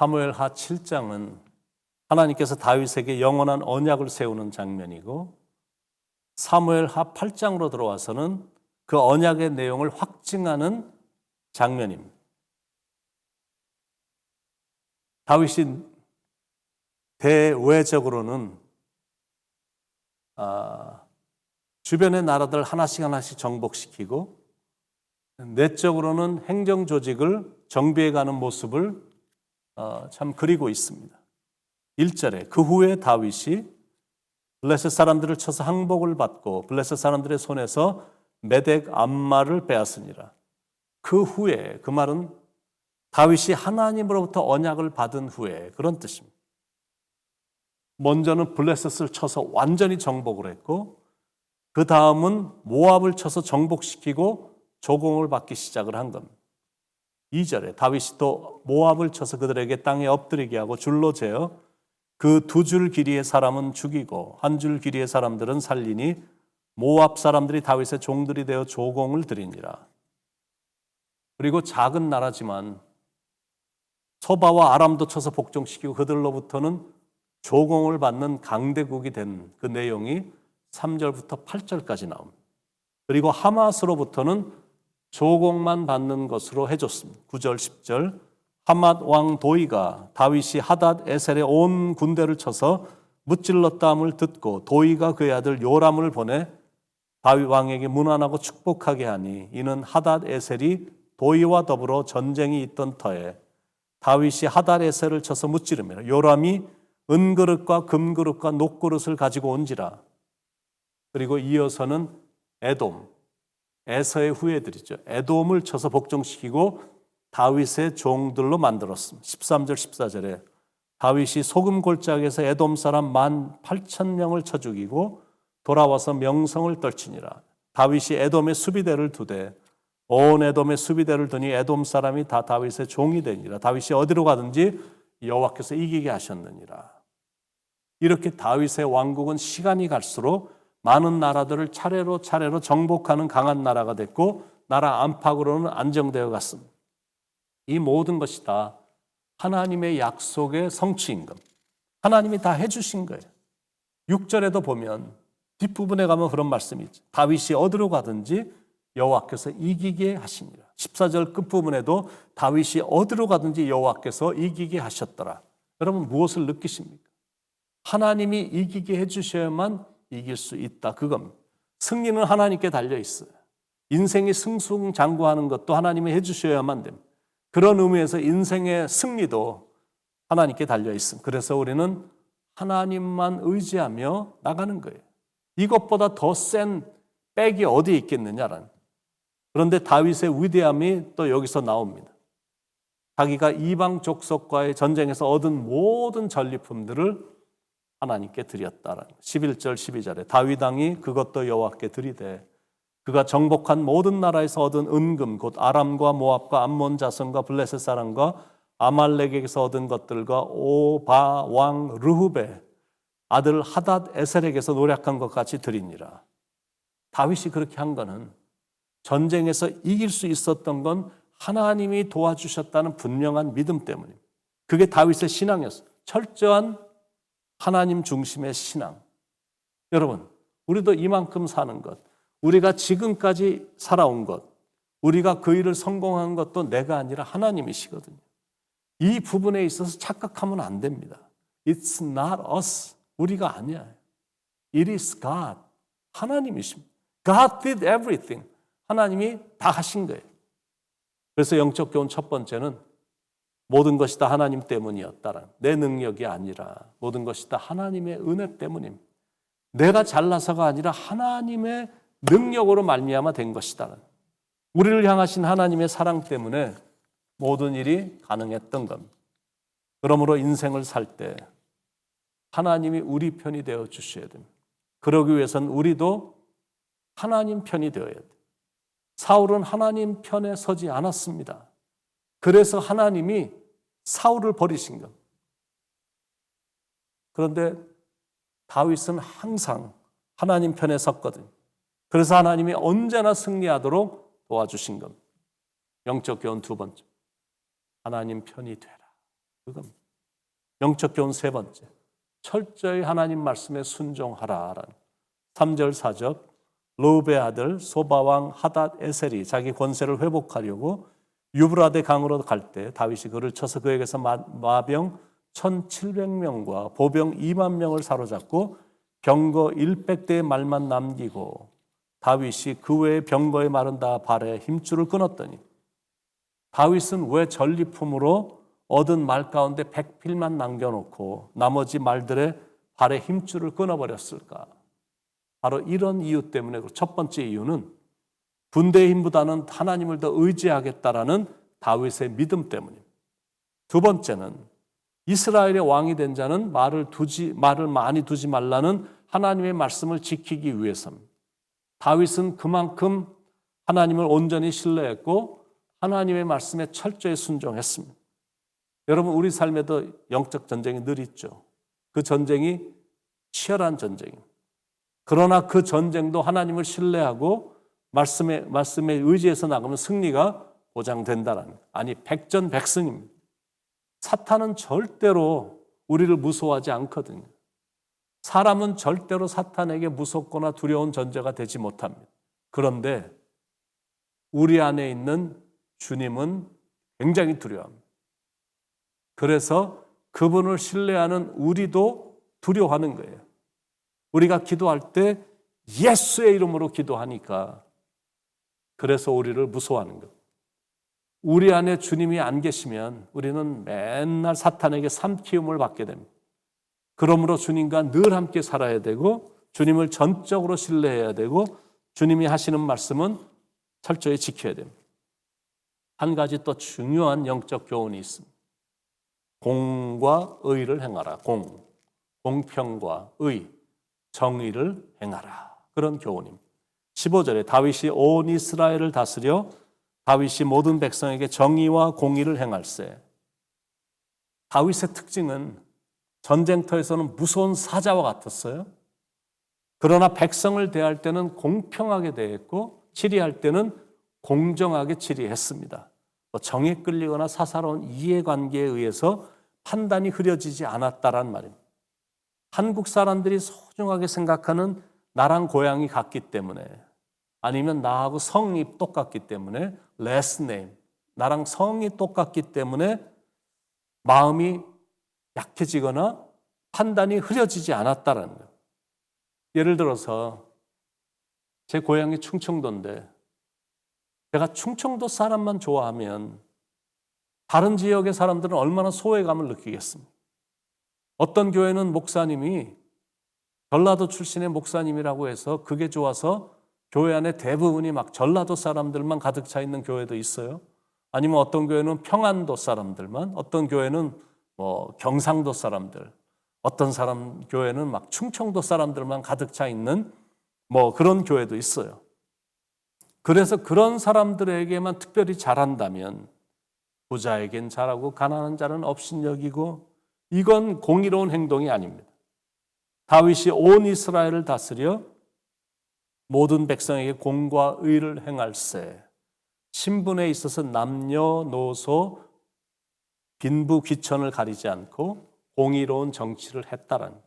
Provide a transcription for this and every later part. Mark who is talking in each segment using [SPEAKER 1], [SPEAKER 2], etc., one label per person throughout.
[SPEAKER 1] 사무엘하 7장은 하나님께서 다윗에게 영원한 언약을 세우는 장면이고 사무엘하 8장으로 들어와서는 그 언약의 내용을 확증하는 장면입니다. 다윗이 대외적으로는 아, 주변의 나라들 하나씩 하나씩 정복시키고 내적으로는 행정 조직을 정비해가는 모습을 어, 참 그리고 있습니다. 1절에 그 후에 다윗이 블레셋 사람들을 쳐서 항복을 받고 블레셋 사람들의 손에서 메덱 암마를 빼앗으니라. 그 후에 그 말은 다윗이 하나님으로부터 언약을 받은 후에 그런 뜻입니다. 먼저는 블레셋을 쳐서 완전히 정복을 했고 그 다음은 모압을 쳐서 정복시키고 조공을 받기 시작을 한 겁니다. 2절에 다윗이 또 모압을 쳐서 그들에게 땅에 엎드리게 하고 줄로 재어 그 두 줄 길이의 사람은 죽이고 한 줄 길이의 사람들은 살리니 모압 사람들이 다윗의 종들이 되어 조공을 드리니라. 그리고 작은 나라지만 소바와 아람도 쳐서 복종시키고 그들로부터는 조공을 받는 강대국이 된 그 내용이 3절부터 8절까지 나옵니다. 그리고 하마스로부터는 조공만 받는 것으로 해줬습니다. 9절, 10절. 하맛 왕 도이가 다윗이 하닷 에셀의 온 군대를 쳐서 무찔렀다함을 듣고 도이가 그의 아들 요람을 보내 다윗 왕에게 문안하고 축복하게 하니 이는 하닷 에셀이 도이와 더불어 전쟁이 있던 터에 다윗이 하닷 에셀을 쳐서 무찌르며 요람이 은그릇과 금그릇과 녹그릇을 가지고 온지라 그리고 이어서는 에돔 에서의 후예들이죠. 에돔을 쳐서 복종시키고 다윗의 종들로 만들었습니다. 13절 14절에 다윗이 소금 골짜기에서 에돔 사람 만 8천 명을 쳐 죽이고 돌아와서 명성을 떨치니라. 다윗이 에돔의 수비대를 두되 온 에돔의 수비대를 두니 에돔 사람이 다 다윗의 종이 되니라. 다윗이 어디로 가든지 여호와께서 이기게 하셨느니라. 이렇게 다윗의 왕국은 시간이 갈수록 많은 나라들을 차례로 차례로 정복하는 강한 나라가 됐고 나라 안팎으로는 안정되어 갔습니다. 이 모든 것이 다 하나님의 약속의 성취인 겁니다. 하나님이 다 해주신 거예요. 6절에도 보면 뒷부분에 가면 그런 말씀이 있죠. 다윗이 어디로 가든지 여호와께서 이기게 하시니라. 14절 끝부분에도 다윗이 어디로 가든지 여호와께서 이기게 하셨더라. 여러분 무엇을 느끼십니까? 하나님이 이기게 해주셔야만 이길 수 있다. 그겁니다. 승리는 하나님께 달려 있어요. 인생이 승승장구하는 것도 하나님이 해주셔야만 됩니다. 그런 의미에서 인생의 승리도 하나님께 달려 있습니다. 그래서 우리는 하나님만 의지하며 나가는 거예요. 이것보다 더 센 백이 어디 있겠느냐라는. 그런데 다윗의 위대함이 또 여기서 나옵니다. 자기가 이방 족속과의 전쟁에서 얻은 모든 전리품들을 하나님께 드렸다라는 11절 12절에 다윗 왕이 그것도 여호와께 드리되 그가 정복한 모든 나라에서 얻은 은금 곧 아람과 모압과 암몬 자손과 블레셋 사람과 아말렉에게서 얻은 것들과 오바 왕 르후베 아들 하닷 에셀에게서 노력한 것 같이 드리니라. 다윗이 그렇게 한 거는 전쟁에서 이길 수 있었던 건 하나님이 도와주셨다는 분명한 믿음 때문입니다. 그게 다윗의 신앙이었어요. 철저한 하나님 중심의 신앙. 여러분, 우리도 이만큼 사는 것, 우리가 지금까지 살아온 것, 우리가 그 일을 성공한 것도 내가 아니라 하나님이시거든요. 이 부분에 있어서 착각하면 안 됩니다. It's not us. 우리가 아니야. It is God. 하나님이십니다. God did everything. 하나님이 다 하신 거예요. 그래서 영적 교훈 첫 번째는 모든 것이 다 하나님 때문이었다는 내 능력이 아니라 모든 것이 다 하나님의 은혜 때문입니다. 내가 잘나서가 아니라 하나님의 능력으로 말미암아 된 것이다는 우리를 향하신 하나님의 사랑 때문에 모든 일이 가능했던 겁니다. 그러므로 인생을 살 때 하나님이 우리 편이 되어 주셔야 됩니다. 그러기 위해서는 우리도 하나님 편이 되어야 돼요. 사울은 하나님 편에 서지 않았습니다. 그래서 하나님이 사울을 버리신 것. 그런데 다윗은 항상 하나님 편에 섰거든요. 그래서 하나님이 언제나 승리하도록 도와주신 겁니다. 영적 교훈 두 번째. 하나님 편이 되라. 그겁니다. 영적 교훈 세 번째. 철저히 하나님 말씀에 순종하라 라는 3절 4절 로브의 아들 소바왕 하닷 에셀이 자기 권세를 회복하려고 유브라데 강으로 갈 때 다윗이 그를 쳐서 그에게서 마- 마병 1700명과 보병 2만 명을 사로잡고 병거 100대의 말만 남기고 다윗이 그 외의 병거의 말은 다 발에 힘줄을 끊었더니 다윗은 왜 전리품으로 얻은 말 가운데 백필만 남겨놓고 나머지 말들의 발에 힘줄을 끊어버렸을까? 바로 이런 이유 때문에 첫 번째 이유는 군대의 힘보다는 하나님을 더 의지하겠다라는 다윗의 믿음 때문입니다. 두 번째는 이스라엘의 왕이 된 자는 말을 두지 말을 많이 두지 말라는 하나님의 말씀을 지키기 위해서입니다. 다윗은 그만큼 하나님을 온전히 신뢰했고 하나님의 말씀에 철저히 순종했습니다. 여러분 우리 삶에도 영적 전쟁이 늘 있죠. 그 전쟁이 치열한 전쟁입니다. 그러나 그 전쟁도 하나님을 신뢰하고 말씀에 말씀에 의지해서 나가면 승리가 보장된다라는 아니 백전백승입니다. 사탄은 절대로 우리를 무서워하지 않거든요. 사람은 절대로 사탄에게 무섭거나 두려운 존재가 되지 못합니다. 그런데 우리 안에 있는 주님은 굉장히 두려워합니다. 그래서 그분을 신뢰하는 우리도 두려워하는 거예요. 우리가 기도할 때 예수의 이름으로 기도하니까 그래서 우리를 무서워하는 것. 우리 안에 주님이 안 계시면 우리는 맨날 사탄에게 삼키움을 받게 됩니다. 그러므로 주님과 늘 함께 살아야 되고 주님을 전적으로 신뢰해야 되고 주님이 하시는 말씀은 철저히 지켜야 됩니다. 한 가지 또 중요한 영적 교훈이 있습니다. 공과 의를 행하라. 공. 공평과 의. 정의를 행하라. 그런 교훈입니다. 15절에 다윗이 온 이스라엘을 다스려 다윗이 모든 백성에게 정의와 공의를 행할세. 다윗의 특징은 전쟁터에서는 무서운 사자와 같았어요. 그러나 백성을 대할 때는 공평하게 대했고 치리할 때는 공정하게 치리했습니다. 뭐 정에 끌리거나 사사로운 이해관계에 의해서 판단이 흐려지지 않았다란 말입니다. 한국 사람들이 소중하게 생각하는 나랑 고향이 같기 때문에 아니면 나하고 성이 똑같기 때문에 last name 나랑 성이 똑같기 때문에 마음이 약해지거나 판단이 흐려지지 않았다라는 거예요. 예를 들어서 제 고향이 충청도인데 제가 충청도 사람만 좋아하면 다른 지역의 사람들은 얼마나 소외감을 느끼겠습니까? 어떤 교회는 목사님이 전라도 출신의 목사님이라고 해서 그게 좋아서 교회 안에 대부분이 막 전라도 사람들만 가득 차 있는 교회도 있어요. 아니면 어떤 교회는 평안도 사람들만, 어떤 교회는 뭐 경상도 사람들, 어떤 사람 교회는 막 충청도 사람들만 가득 차 있는 뭐 그런 교회도 있어요. 그래서 그런 사람들에게만 특별히 잘한다면 부자에겐 잘하고 가난한 자는 업신여기고 이건 공의로운 행동이 아닙니다. 다윗이 온 이스라엘을 다스려 모든 백성에게 공과 의를 행할세. 신분에 있어서 남녀노소 빈부 귀천을 가리지 않고 공의로운 정치를 했다라는.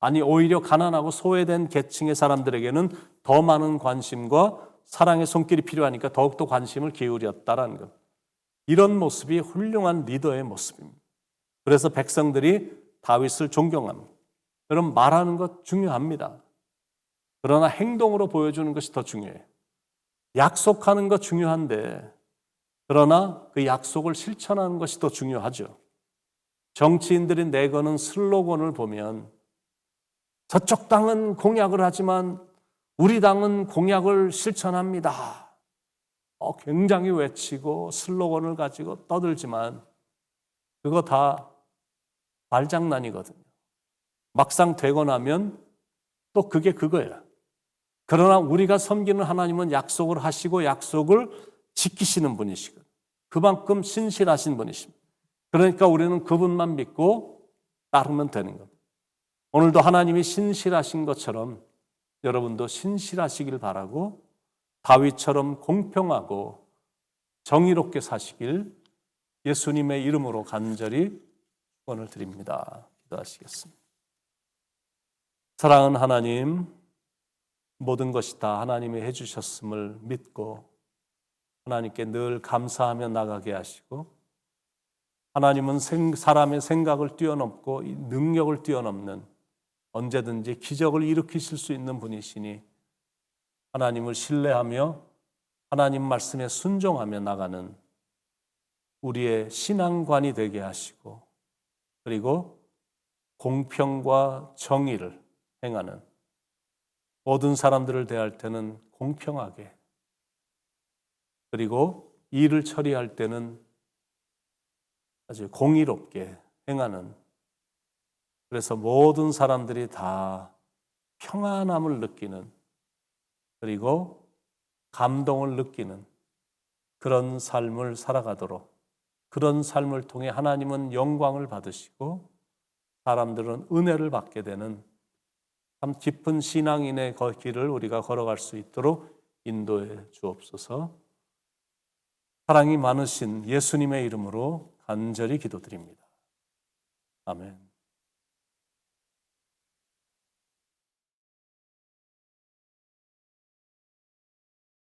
[SPEAKER 1] 아니 오히려 가난하고 소외된 계층의 사람들에게는 더 많은 관심과 사랑의 손길이 필요하니까 더욱더 관심을 기울였다라는 것. 이런 모습이 훌륭한 리더의 모습입니다. 그래서 백성들이 다윗을 존경합니다. 여러분 말하는 것 중요합니다. 그러나 행동으로 보여주는 것이 더 중요해요. 약속하는 것 중요한데 그러나 그 약속을 실천하는 것이 더 중요하죠. 정치인들이 내거는 슬로건을 보면 저쪽 당은 공약을 하지만 우리 당은 공약을 실천합니다. 어, 굉장히 외치고 슬로건을 가지고 떠들지만 그거 다 말장난이거든요. 막상 되고 나면 또 그게 그거예요. 그러나 우리가 섬기는 하나님은 약속을 하시고 약속을 지키시는 분이시고 그만큼 신실하신 분이십니다. 그러니까 우리는 그분만 믿고 따르면 되는 겁니다. 오늘도 하나님이 신실하신 것처럼 여러분도 신실하시길 바라고 다윗처럼 공평하고 정의롭게 사시길 예수님의 이름으로 간절히 축원을 드립니다. 기도하시겠습니다. 사랑하는 하나님, 모든 것이 다 하나님이 해주셨음을 믿고 하나님께 늘 감사하며 나가게 하시고 하나님은 생- 사람의 생각을 뛰어넘고 이 능력을 뛰어넘는 언제든지 기적을 일으키실 수 있는 분이시니 하나님을 신뢰하며 하나님 말씀에 순종하며 나가는 우리의 신앙관이 되게 하시고 그리고 공평과 정의를 행하는 모든 사람들을 대할 때는 공평하게 그리고 일을 처리할 때는 아주 공의롭게 행하는 그래서 모든 사람들이 다 평안함을 느끼는 그리고 감동을 느끼는 그런 삶을 살아가도록 그런 삶을 통해 하나님은 영광을 받으시고 사람들은 은혜를 받게 되는 참 깊은 신앙인의 거- 길을 우리가 걸어갈 수 있도록 인도해 주옵소서. 사랑이 많으신 예수님의 이름으로 간절히 기도드립니다. 아멘.